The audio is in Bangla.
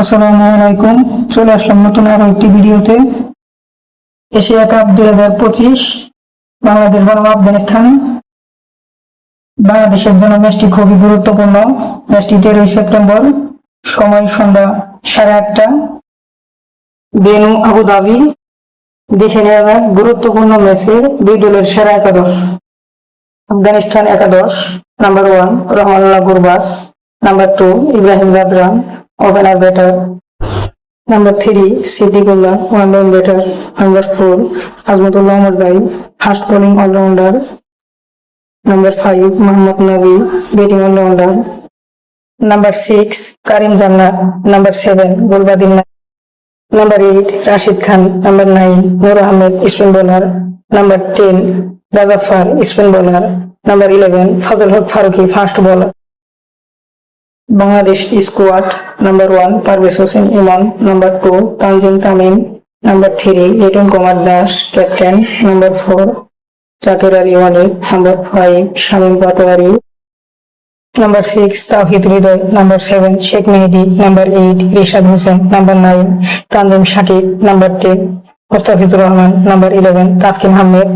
আসসালামু আলাইকুম। চলে আসলাম নতুন আরও একটি ভিডিওতে। এশিয়া কাপ দুই হাজার পঁচিশ, বাংলাদেশ বনাম আফগানিস্তান। বাংলাদেশের জন্য ম্যাচটি খুবই গুরুত্বপূর্ণ। ম্যাচটি তেরোই সেপ্টেম্বর, সময় সন্ধ্যা সাড়ে আটটা। বেনু আবুধাবি দেখে নেওয়া যাক গুরুত্বপূর্ণ ম্যাচে দুই দলের সেরা একাদশ। আফগানিস্তান একাদশ, number one Rahmanullah Gurbaz number two Ibrahim Zadran. Opener batter number three Sediqullah one down batter number four Azmatullah Omarzai fast bowling allrounder number five Mohammad Nabi batting allrounder number six Karim Janat number seven Gulbadin number eight Rashid Khan number nine Noor Ahmad spin bowler number ten Ghazanfar spin bowler number eleven Fazal Haq Farooqi fast bowler Bangladesh squad number one Parvez Hossain Emon number two Tanzim Tamim number three Litton Kumar Das captain number four Jaker Ali Walid number five Shamim Patwari number six Towhid Hridoy number seven Sheikh Mehedi number eight Rishad Hossain number nine Tanzim Sakib number ten Mustafizur Rahman number eleven Taskin Ahmed